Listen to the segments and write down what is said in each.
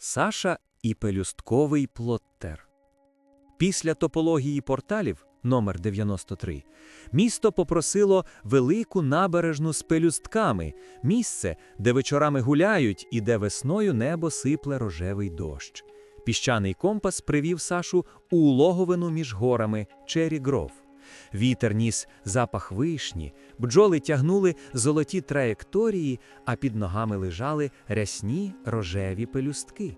Саша і пелюстковий плоттер. Після топології порталів номер 93 місто попросило велику набережну з пелюстками, місце, де вечорами гуляють і де весною небо сипле рожевий дощ. Піщаний компас привів Сашу у улоговину між горами Чері Гров. Вітер ніс запах вишні, бджоли тягнули золоті траєкторії, а під ногами лежали рясні рожеві пелюстки.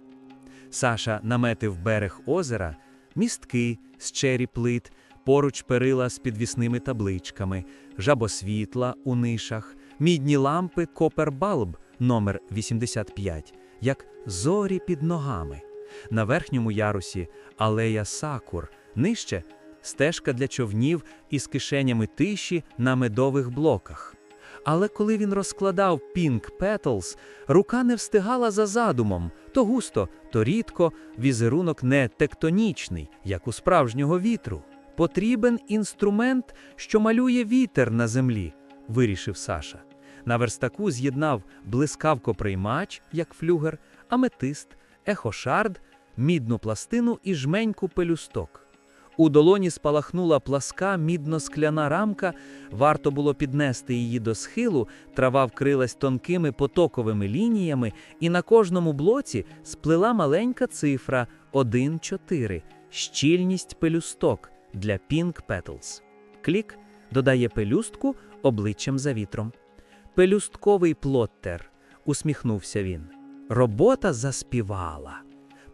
Саша наметив берег озера, містки з чері плит, поруч перила з підвісними табличками, жабосвітла у нишах, мідні лампи Копербалб номер 85, як зорі під ногами. На верхньому ярусі алея сакур, нижче стежка для човнів із кишенями тиші на медових блоках. Але коли він розкладав Pink Petals, рука не встигала за задумом то густо, то рідко, візерунок не тектонічний, як у справжнього вітру. Потрібен інструмент, що малює вітер на землі, вирішив Саша. На верстаку з'єднав блискавкоприймач, як флюгер, аметист, ехошард, мідну пластину і жменьку пелюсток. У долоні спалахнула пласка мідно-скляна рамка, варто було піднести її до схилу, трава вкрилась тонкими потоковими лініями, і на кожному блоці сплила маленька цифра 1-4 – щільність пелюсток для Pink Petals. Клік додає пелюстку обличчям за вітром. Пелюстковий плоттер, усміхнувся він. Робота заспівала.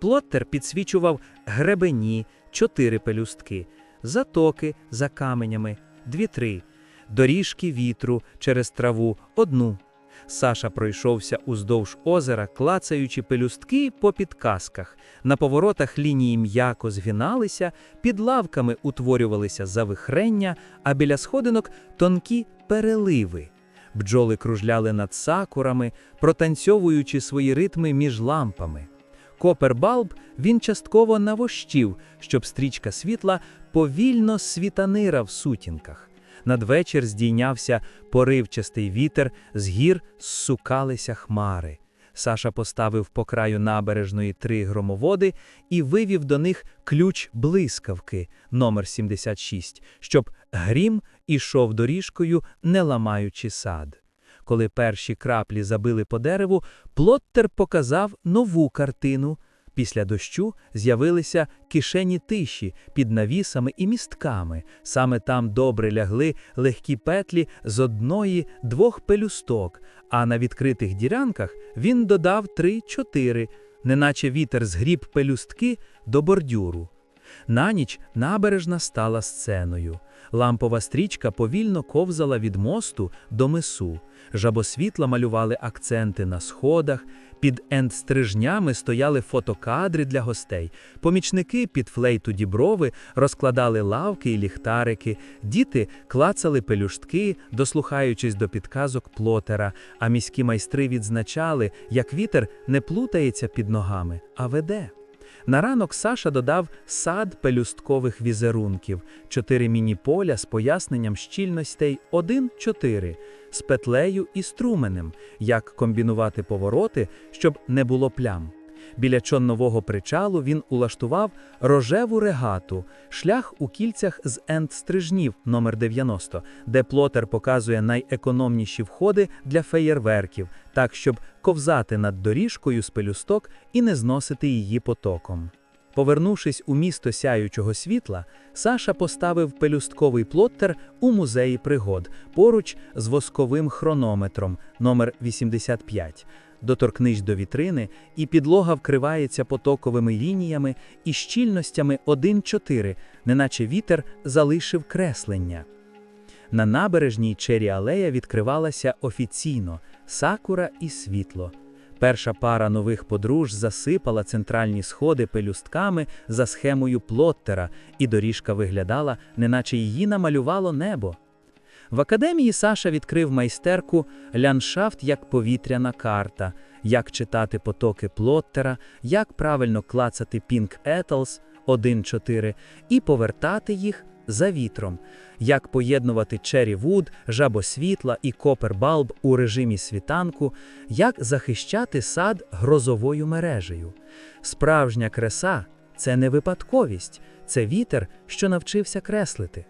Плоттер підсвічував гребені, чотири пелюстки, затоки за каменями, дві-три, доріжки вітру через траву одну. Саша пройшовся уздовж озера, клацаючи пелюстки по підказках. На поворотах лінії м'яко згиналися, під лавками утворювалися завихрення, а біля сходинок тонкі переливи. Бджоли кружляли над сакурами, протанцьовуючи свої ритми між лампами. Копербалб він частково навощів, щоб стрічка світла повільно світанира в сутінках. Надвечір здійнявся поривчастий вітер, з гір зсукалися хмари. Саша поставив по краю набережної три громоводи і вивів до них ключ блискавки номер 76, щоб грім ішов доріжкою, не ламаючи сад. Коли перші краплі забили по дереву, Плоттер показав нову картину. Після дощу з'явилися кишені тиші під навісами і містками. Саме там добре лягли легкі петлі з одної двох пелюсток, а на відкритих дірянках він додав три-чотири, неначе вітер згріб пелюстки до бордюру. На ніч набережна стала сценою. Лампова стрічка повільно ковзала від мосту до мису. Жабосвітла малювали акценти на сходах, під ендстрижнями стояли фотокадри для гостей. Помічники під флейту діброви розкладали лавки і ліхтарики, діти клацали пелюштки, дослухаючись до підказок плотера, а міські майстри відзначали, як вітер не плутається під ногами, а веде. На ранок Саша додав сад пелюсткових візерунків, чотири міні-поля з поясненням щільностей 1-4, з петлею і струменем, як комбінувати повороти, щоб не було плям. Біля чоннового причалу він улаштував рожеву регату, шлях у кільцях з енд-стрижнів номер 90, де плотер показує найекономніші входи для феєрверків, так щоб ковзати над доріжкою з пелюсток і не зносити її потоком. Повернувшись у місто сяючого світла, Саша поставив пелюстковий плоттер у музеї пригод поруч з восковим хронометром номер 85. Доторкнись до вітрини, і підлога вкривається потоковими лініями і щільностями 1-4, неначе вітер залишив креслення. На набережній Чері Алея відкривалася офіційно сакура і світло. Перша пара нових подруж засипала центральні сходи пелюстками за схемою плоттера, і доріжка виглядала, неначе її намалювало небо. В академії Саша відкрив майстерку ландшафт як повітряна карта, як читати потоки плоттера, як правильно клацати Pink Etals, 1.4 і повертати їх за вітром, як поєднувати Wood, жабосвітла і Bulb у режимі світанку, як захищати сад грозовою мережею. Справжня креса це не випадковість, це вітер, що навчився креслити.